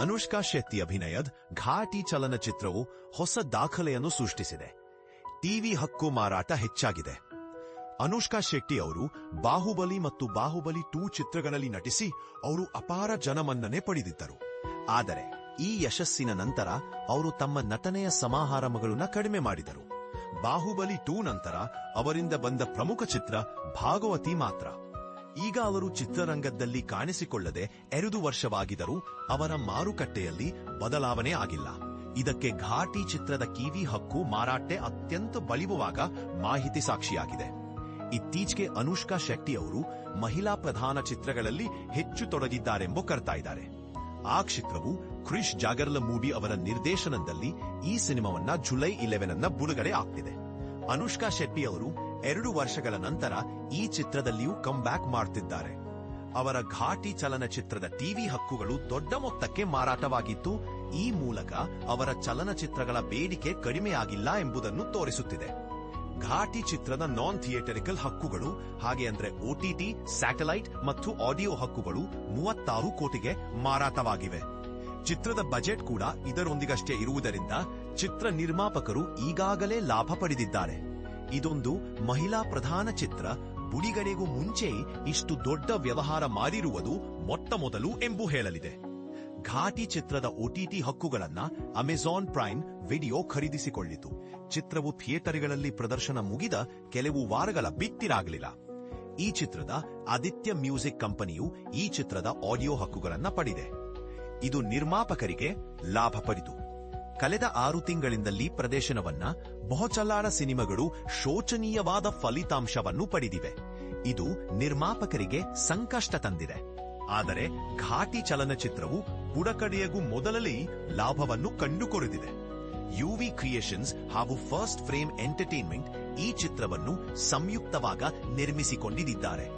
ಅನುಷ್ಕಾ ಶೆಟ್ಟಿ ಅಭಿನಯದ ಘಾಟಿ ಚಲನಚಿತ್ರವು ಹೊಸ ದಾಖಲೆಯನ್ನು ಸೃಷ್ಟಿಸಿದೆ. ಟಿವಿ ಹಕ್ಕು ಮಾರಾಟ ಹೆಚ್ಚಾಗಿದೆ. ಅನುಷ್ಕಾ ಶೆಟ್ಟಿ ಅವರು ಬಾಹುಬಲಿ ಮತ್ತು ಬಾಹುಬಲಿ ಟೂ ಚಿತ್ರಗಳಲ್ಲಿ ನಟಿಸಿ ಅವರು ಅಪಾರ ಜನಮನ್ನಣೆ ಪಡೆದಿದ್ದರು. ಆದರೆ ಈ ಯಶಸ್ಸಿನ ನಂತರ ಅವರು ತಮ್ಮ ನಟನೆಯ ಸಮಾಹಾರಮಗಳನ್ನು ಕಡಿಮೆ ಮಾಡಿದರು. ಬಾಹುಬಲಿ ಟೂ ನಂತರ ಅವರಿಂದ ಬಂದ ಪ್ರಮುಖ ಚಿತ್ರ ಭಾಗವತಿ ಮಾತ್ರ. ಈಗ ಅವರು ಚಿತ್ರರಂಗದಲ್ಲಿ ಕಾಣಿಸಿಕೊಳ್ಳದೆ ಎರಡು ವರ್ಷವಾಗಿದರೂ ಅವರ ಮಾರುಕಟ್ಟೆಯಲ್ಲಿ ಬದಲಾವಣೆ ಆಗಿಲ್ಲ. ಇದಕ್ಕೆ ಘಾಟಿ ಚಿತ್ರದ ಕಿವಿ ಹಕ್ಕು ಮಾರಾಟ ಅತ್ಯಂತ ಬಳಿಯುವಾಗ ಮಾಹಿತಿ ಸಾಕ್ಷಿಯಾಗಿದೆ. ಇತ್ತೀಚೆಗೆ ಅನುಷ್ಕಾ ಶೆಟ್ಟಿ ಅವರು ಮಹಿಳಾ ಪ್ರಧಾನ ಚಿತ್ರಗಳಲ್ಲಿ ಹೆಚ್ಚು ತೊಡಗಿದ್ದಾರೆಂಬ ಕರ್ತಾ ಇದ್ದಾರೆ. ಆ ಕ್ಷಿತ್ರವು ಕ್ರಿಶ್ ಜಾಗರ್ಲ ಮೂವಿ ಅವರ ನಿರ್ದೇಶನದಲ್ಲಿ ಈ ಸಿನಿಮಾವನ್ನ ಜುಲೈ ಇಲೆವೆನ್ ಅನ್ನ ಬಿಡುಗಡೆ ಆಗ್ತಿದೆ. ಅನುಷ್ಕಾ ಶೆಟ್ಟಿ ಅವರು ಎರಡು ವರ್ಷಗಳ ನಂತರ ಈ ಚಿತ್ರದಲ್ಲಿಯೂ ಕಮ್ ಬ್ಯಾಕ್ ಮಾಡ್ತಿದ್ದಾರೆ. ಅವರ ಘಾಟಿ ಚಲನಚಿತ್ರದ ಟಿವಿ ಹಕ್ಕುಗಳು ದೊಡ್ಡ ಮೊತ್ತಕ್ಕೆ ಮಾರಾಟವಾಗಿತ್ತು ಈ ಮೂಲಕ ಅವರ ಚಲನಚಿತ್ರಗಳ ಬೇಡಿಕೆ ಕಡಿಮೆಯಾಗಿಲ್ಲ ಎಂಬುದನ್ನು ತೋರಿಸುತ್ತಿದೆ. ಘಾಟಿ ಚಿತ್ರದ ನಾನ್ ಥಿಯೇಟರಿಕಲ್ ಹಕ್ಕುಗಳು, ಹಾಗೆ ಅಂದ್ರೆ ಒಟಿಟಿ ಸ್ಯಾಟಲೈಟ್ ಮತ್ತು ಆಡಿಯೋ ಹಕ್ಕುಗಳು ಮೂವತ್ತಾರು ಕೋಟಿಗೆ ಮಾರಾಟವಾಗಿವೆ. ಚಿತ್ರದ ಬಜೆಟ್ ಕೂಡ ಇದರೊಂದಿಗಷ್ಟೇ ಇರುವುದರಿಂದ ಚಿತ್ರ ನಿರ್ಮಾಪಕರು ಈಗಾಗಲೇ ಲಾಭ ಪಡೆದಿದ್ದಾರೆ. ಇದೊಂದು ಮಹಿಳಾ ಪ್ರಧಾನ ಚಿತ್ರ. ಬುಡಿಗಡೆಗೂ ಮುಂಚೆ ಇಷ್ಟು ದೊಡ್ಡ ವ್ಯವಹಾರ ಮಾಡಿರುವುದು ಮೊಟ್ಟ ಮೊದಲು ಎಂಬು ಹೇಳಲಿದೆ. ಘಾಟಿ ಚಿತ್ರದ ಒಟಿಟಿ ಹಕ್ಕುಗಳನ್ನ ಅಮೆಜಾನ್ ಪ್ರೈಮ್ ವಿಡಿಯೋ ಖರೀದಿಸಿಕೊಳ್ಳಿತು. ಚಿತ್ರವು ಥಿಯೇಟರ್ಗಳಲ್ಲಿ ಪ್ರದರ್ಶನ ಮುಗಿದ ಕೆಲವು ವಾರಗಳ ಬಿತ್ತಿರಾಗಲಿಲ್ಲ. ಈ ಚಿತ್ರದ ಆದಿತ್ಯ ಮ್ಯೂಸಿಕ್ ಕಂಪನಿಯು ಈ ಚಿತ್ರದ ಆಡಿಯೋ ಹಕ್ಕುಗಳನ್ನ ಪಡೆದಿದೆ. ಇದು ನಿರ್ಮಾಪಕರಿಗೆ ಲಾಭ ಪಡಿತು. ಕಳೆದ ಆರು ತಿಂಗಳಿಂದಲ್ಲಿ ಪ್ರದರ್ಶನವನ್ನ ಬಹುಚಲ್ಲಾಡ ಸಿನಿಮಾಗಳು ಶೋಚನೀಯವಾದ ಫಲಿತಾಂಶವನ್ನು ಪಡೆದಿವೆ. ಇದು ನಿರ್ಮಾಪಕರಿಗೆ ಸಂಕಷ್ಟ ತಂದಿದೆ. ಆದರೆ ಘಾಟಿ ಚಲನಚಿತ್ರವು ಬುಡಕಡೆಯಗೂ ಮೊದಲಲ್ಲಿ ಲಾಭವನ್ನು ಕಂಡುಕೊರೆದಿದೆ. ಯುವಿ ಕ್ರಿಯೇಷನ್ಸ್ ಹಾಗೂ ಫಸ್ಟ್ ಫ್ರೇಮ್ ಎಂಟರ್ಟೈನ್ಮೆಂಟ್ ಈ ಚಿತ್ರವನ್ನು ಸಂಯುಕ್ತವಾಗ ನಿರ್ಮಿಸಿಕೊಂಡಿದ್ದಾರೆ.